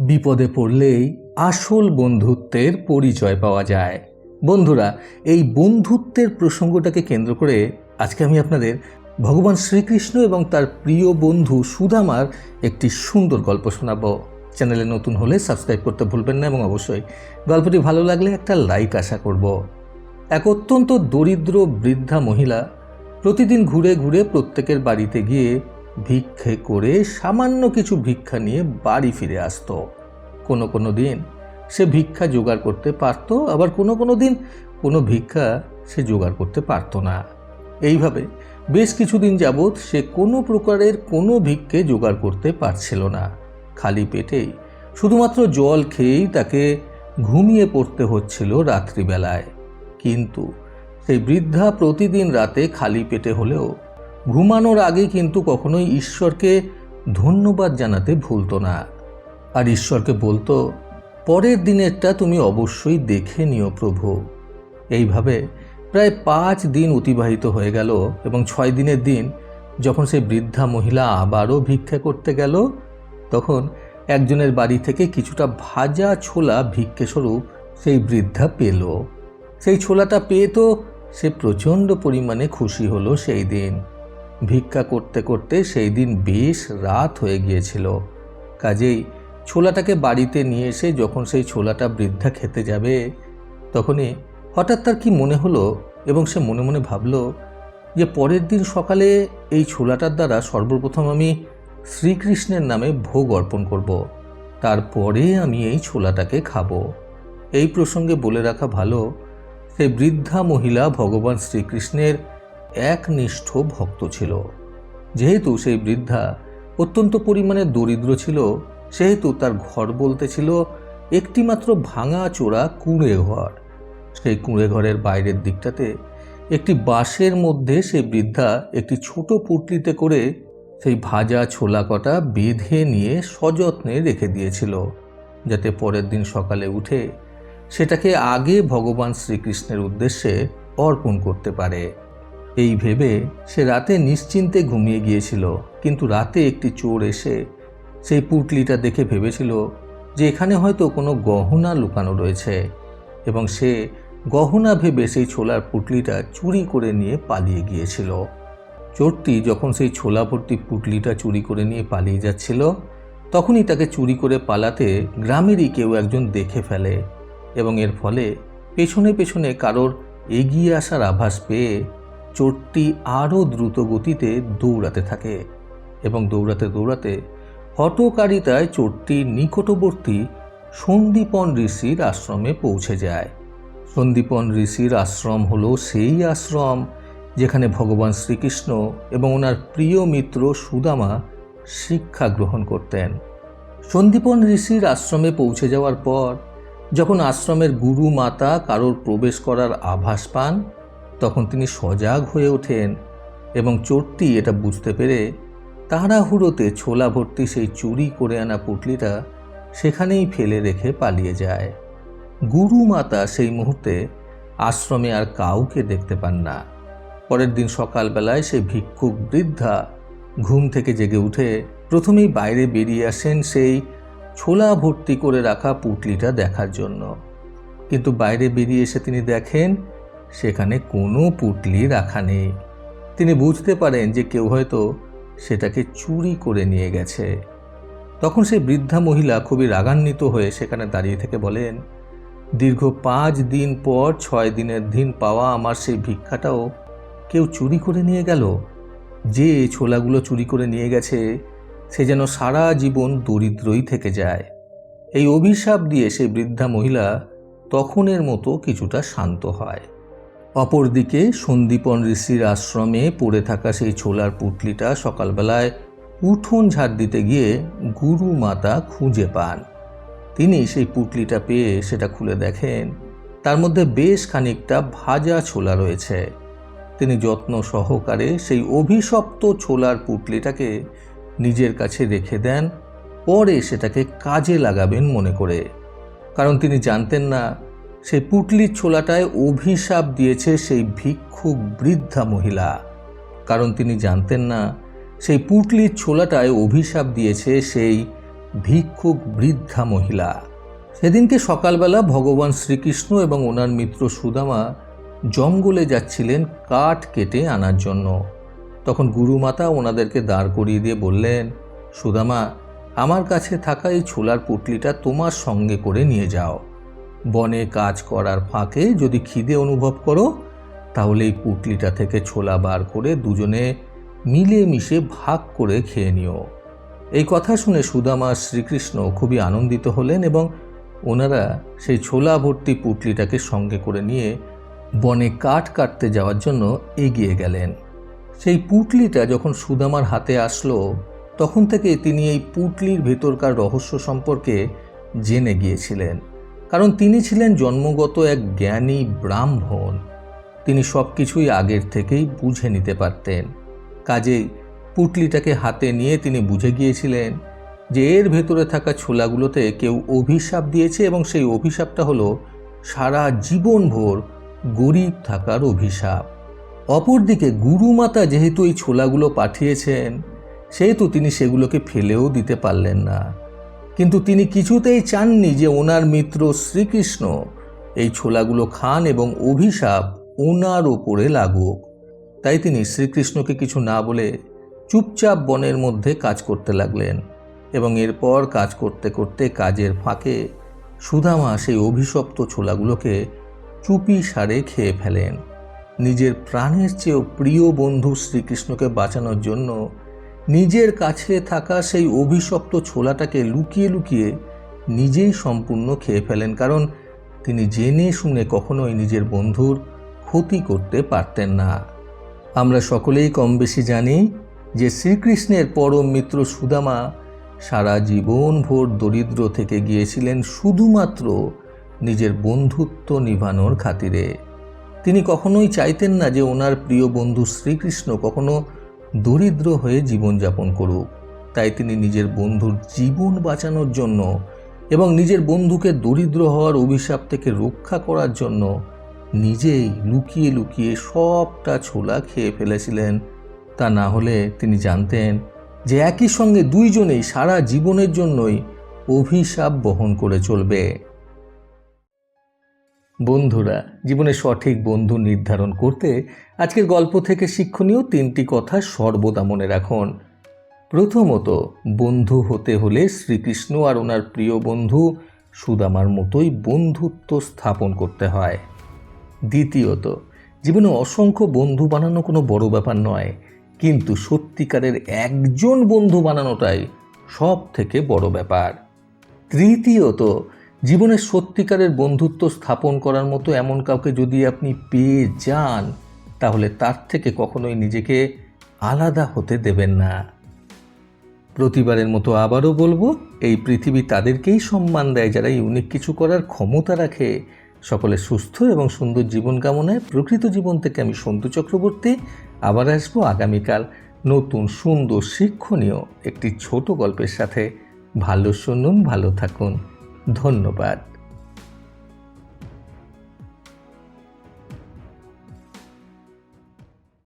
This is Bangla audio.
বিপদে পড়লেই আসল বন্ধুত্বের পরিচয় পাওয়া যায়। বন্ধুরা, এই বন্ধুত্বের প্রসঙ্গটাকে কেন্দ্র করে আজকে আমি আপনাদের ভগবান শ্রীকৃষ্ণ এবং তার প্রিয় বন্ধু সুদামার একটি সুন্দর গল্প শোনাব। চ্যানেলে নতুন হলে সাবস্ক্রাইব করতে ভুলবেন না এবং অবশ্যই গল্পটি ভালো লাগলে একটা লাইক আশা করব। এক অত্যন্ত দরিদ্র বৃদ্ধা মহিলা প্রতিদিন ঘুরে ঘুরে প্রত্যেকের বাড়িতে গিয়ে ভিক্ষে করে সামান্য কিছু ভিক্ষা নিয়ে বাড়ি ফিরে আসতো। কোনো কোনো দিন সে ভিক্ষা জোগাড় করতে পারতো, আবার কোনো কোনো দিন কোনো ভিক্ষা সে জোগাড় করতে পারতো না। এইভাবে বেশ কিছুদিন যাবৎ সে কোনো প্রকারের কোনো ভিক্ষে জোগাড় করতে পারছিল না। খালি পেটেই শুধুমাত্র জল খেয়েই তাকে ঘুমিয়ে পড়তে হচ্ছিল রাত্রিবেলায়। কিন্তু সেই বৃদ্ধা প্রতিদিন রাতে খালি পেটে হলেও ঘুমানোর আগে কিন্তু কখনোই ঈশ্বরকে ধন্যবাদ জানাতে ভুলতো না। আর ঈশ্বরকে বলতো, পরের দিনেরটা তুমি অবশ্যই দেখে নিও প্রভু। এইভাবে প্রায় পাঁচ দিন অতিবাহিত হয়ে গেল এবং ছয় দিনের দিন যখন সেই বৃদ্ধা মহিলা আবারও ভিক্ষা করতে গেল, তখন একজনের বাড়ি থেকে কিছুটা ভাজা ছোলা ভিক্ষেস্বরূপ সেই বৃদ্ধা পেল। সেই ছোলাটা পেয়ে তো সে প্রচণ্ড পরিমাণে খুশি হলো সেই দিন। ভিক্ষা করতে করতে সেই দিন বেশ রাত হয়ে গিয়েছিল কাজেই ছোলাটাকে বাড়িতে নিয়ে এসে যখন সেই ছোলাটা বৃদ্ধা খেতে যাবে, তখনই হঠাৎ তার কি মনে হলো এবং সে মনে মনে ভাবল যে পরের দিন সকালে এই ছোলাটার দ্বারা সর্বপ্রথম আমি শ্রীকৃষ্ণের নামে ভোগ অর্পণ করব। তারপরে আমি এই ছোলাটাকে খাব এই প্রসঙ্গে বলে রাখা ভালো, সে বৃদ্ধা মহিলা ভগবান শ্রীকৃষ্ণের একনিষ্ঠ ভক্ত ছিল। যেহেতু সেই বৃদ্ধা অত্যন্ত পরিমাণে দরিদ্র ছিল, সেহেতু তার ঘর বলতে ছিল একটিমাত্র ভাঙা চোরা কুঁড়ে ঘর সেই কুঁড়ে ঘরের বাইরের দিকটাতে একটি বাঁশের মধ্যে সেই বৃদ্ধা একটি ছোট পুটলিতে করে সেই ভাজা ছোলা কটা বেঁধে নিয়ে সযত্নে রেখে দিয়েছিল, যাতে পরের দিন সকালে উঠে সেটাকে আগে ভগবান শ্রীকৃষ্ণের উদ্দেশ্যে অর্পণ করতে পারে। এই ভেবে সে রাতে নিশ্চিন্তে ঘুমিয়ে গিয়েছিল, কিন্তু রাতে একটি চোর এসে সেই পুটলিটা দেখে ভেবেছিল যে এখানে হয়তো কোনো গহনা লুকানো রয়েছে এবং সে গহনা ভেবে সেই ছোলার পুটলিটা চুরি করে নিয়ে পালিয়ে গিয়েছিল। চোরটি যখন সেই ছোলা ভর্তি পুটলিটা চুরি করে নিয়ে পালিয়ে যাচ্ছিল, তখনই তাকে চুরি করে পালাতে গ্রামেরই কেউ একজন দেখে ফেলে এবং এর ফলে পেছনে পেছনে কারোর এগিয়ে আসার আভাস পেয়ে চোরটি আরও দ্রুত গতিতে দৌড়াতে থাকে এবং দৌড়াতে দৌড়াতে হটকারিতায় চোরটি নিকটবর্তী সন্দীপন ঋষির আশ্রমে পৌঁছে যায়। সন্দীপন ঋষির আশ্রম হল সেই আশ্রম যেখানে ভগবান শ্রীকৃষ্ণ এবং ওনার প্রিয় মিত্র সুদামা শিক্ষা গ্রহণ করতেন। সন্দীপন ঋষির আশ্রমে পৌঁছে যাওয়ার পর যখন আশ্রমের গুরু মাতা কারোর প্রবেশ করার আভাস পান তখন তিনি সজাগ হয়ে ওঠেন এবং চোরটি এটা বুঝতে পেরে তাড়াহুড়োতে ছোলা ভর্তি সেই চুরি করে আনা পুটলিটা সেখানেই ফেলে রেখে পালিয়ে যায়। গুরু মাতা সেই মুহূর্তে আশ্রমে আর কাউকে দেখতে পান না। পরের দিন সকালবেলায় সেই ভিক্ষুক বৃদ্ধা ঘুম থেকে জেগে উঠে প্রথমেই বাইরে বেরিয়ে আসেন সেই ছোলা ভর্তি করে রাখা পুটলিটা দেখার জন্য। কিন্তু বাইরে বেরিয়ে এসে তিনি দেখেন সেখানে কোনো পুটলি রাখা নেই। তিনি বুঝতে পারেন যে কেউ হয়তো সেটাকে চুরি করে নিয়ে গেছে। তখন সেই বৃদ্ধা মহিলা খুবই রাগান্বিত হয়ে সেখানে দাঁড়িয়ে থেকে বলেন, দীর্ঘ পাঁচ দিন পর ছয় দিনের দিন পাওয়া আমার সেই ভিক্ষাটাও কেউ চুরি করে নিয়ে গেল? যে ছোলাগুলো চুরি করে নিয়ে গেছে, সে যেন সারা জীবন দরিদ্রই থেকে যায়। এই অভিশাপ দিয়ে সেই বৃদ্ধা মহিলা তখনের মতো কিছুটা শান্ত হয়। অপরদিকে সন্দীপন ঋষির আশ্রমে পড়ে থাকা সেই ছোলার পুটলিটা সকালবেলায় উঠোন ঝাড় দিতে গিয়ে গুরু মাতা খুঁজে পান। তিনি সেই পুটলিটা পেয়ে সেটা খুলে দেখেন। তার মধ্যে বেশ খানিকটা ভাজা ছোলা রয়েছে। তিনি যত্ন সহকারে সেই অভিশপ্ত ছোলার পুটলিটাকে নিজের কাছে রেখে দেন। পরে সেটাকে কাজে লাগাবেন মনে করে। কারণ তিনি জানতেন না সেই পুটলির ছোলাটায় অভিশাপ দিয়েছে সেই ভিক্ষুক বৃদ্ধা মহিলা। কারণ তিনি জানতেন না, সেই পুটলির ছোলাটায় অভিশাপ দিয়েছে সেই ভিক্ষুক বৃদ্ধা মহিলা। সেদিনকে সকালবেলা ভগবান শ্রীকৃষ্ণ এবং ওনার মিত্র সুদামা জঙ্গলে যাচ্ছিলেন কাঠ কেটে আনার জন্য। তখন গুরুমাতা ওনাদেরকে দাঁড় করিয়ে দিয়ে বললেন, সুদামা, আমার কাছে থাকা এই ছোলার পুটলিটা তোমার সঙ্গে করে নিয়ে যাও। বনে কাজ করার ফাঁকে যদি খিদে অনুভব করো, তাহলে এই পুটলিটা থেকে ছোলা বার করে দুজনে মিলেমিশে ভাগ করে খেয়ে নিও। এই কথা শুনে সুদামা শ্রীকৃষ্ণ খুবই আনন্দিত হলেন এবং ওনারা সেই ছোলা ভর্তি পুটলিটাকে সঙ্গে করে নিয়ে বনে কাঠ কাটতে যাওয়ার জন্য এগিয়ে গেলেন। সেই পুটলিটা যখন সুদামার হাতে আসলো, তখন থেকে তিনি এই পুটলির ভেতরকার রহস্য সম্পর্কে জেনে গিয়েছিলেন। কারণ তিনি ছিলেন জন্মগত এক জ্ঞানী ব্রাহ্মণ। তিনি সব কিছুই আগের থেকেই বুঝে নিতে পারতেন। কাজেই পুটলিটাকে হাতে নিয়ে তিনি বুঝে গিয়েছিলেন যে এর ভেতরে থাকা ছোলাগুলোতে কেউ অভিশাপ দিয়েছে এবং সেই অভিশাপটা হলো সারা জীবনভর গরিব থাকার অভিশাপ। অপরদিকে গুরুমাতা যেহেতু এই ছোলাগুলো পাঠিয়েছেন, সেহেতু তিনি সেগুলোকে ফেলেও দিতে পারলেন না। কিন্তু তিনি কিছুতেই চাননি যে ওনার মিত্র শ্রীকৃষ্ণ এই ছোলাগুলো খান এবং অভিশাপ ওনার ওপরে লাগুক। তাই তিনি শ্রীকৃষ্ণকে কিছু না বলে চুপচাপ বনের মধ্যে কাজ করতে লাগলেন এবং এরপর কাজ করতে করতে কাজের ফাঁকে সুদামা সেই অভিশপ্ত ছোলাগুলোকে চুপি সারে খেয়ে ফেলেন। নিজের প্রাণের চেয়েও প্রিয় বন্ধু শ্রীকৃষ্ণকে বাঁচানোর জন্য নিজের কাছে থাকা সেই অভিশপ্ত ছোলাটাকে লুকিয়ে লুকিয়ে নিজেই সম্পূর্ণ খেয়ে ফেলেন, কারণ তিনি জেনে শুনে কখনোই নিজের বন্ধুর ক্ষতি করতে পারতেন না। আমরা সকলেই কম বেশি জানি যে শ্রীকৃষ্ণের পরম মিত্র সুদামা সারা জীবন ভোর দরিদ্র থেকে গিয়েছিলেন শুধুমাত্র নিজের বন্ধুত্ব নিভানোর খাতিরে। তিনি কখনোই চাইতেন না যে ওনার প্রিয় বন্ধু শ্রীকৃষ্ণ কখনো দরিদ্র হয়ে জীবনযাপন করুক। তাই তিনি নিজের বন্ধুর জীবন বাঁচানোর জন্য এবং নিজের বন্ধুকে দরিদ্র হওয়ার অভিশাপ থেকে রক্ষা করার জন্য নিজেই লুকিয়ে লুকিয়ে সবটা ছোলা খেয়ে ফেলেছিলেন। তা না হলে তিনি জানতেন যে একই সঙ্গে দুইজনেই সারা জীবনের জন্যই অভিশাপ বহন করে চলবে। বন্ধুরা, জীবনে সঠিক বন্ধু নির্ধারণ করতে আজকের গল্প থেকে শিক্ষণীয় তিনটি কথা সর্বদা মনে রাখুন। প্রথমত, বন্ধু হতে হলে শ্রীকৃষ্ণ আর ওনার প্রিয় বন্ধু সুদামার মতোই বন্ধুত্ব স্থাপন করতে হয়। দ্বিতীয়ত, জীবনে অসংখ্য বন্ধু বানানো কোনো বড় ব্যাপার নয়, কিন্তু সত্যিকারের একজন বন্ধু বানানোটাই সব থেকে বড় ব্যাপার। তৃতীয়ত জীবনে সত্যিকারের বন্ধুত্ব স্থাপন করার মতো এমন কাউকে যদি আপনি পেয়ে যান, তাহলে তার থেকে কখনোই নিজেকে আলাদা হতে দেবেন না। প্রতিবারের মতো আবারও বলব, এই পৃথিবী তাদেরকেই সম্মান দেয় যারা ইউনিক কিছু করার ক্ষমতা রাখে। সকলে সুস্থ এবং সুন্দর জীবন কামনায় প্রকৃত জীবন থেকে আমি সন্তু চক্রবর্তী। আবার আসব আগামীকাল নতুন সুন্দর শিক্ষণীয় একটি ছোট গল্পের সাথে। ভালো শুনুন, ভালো থাকুন। ধন্যবাদ।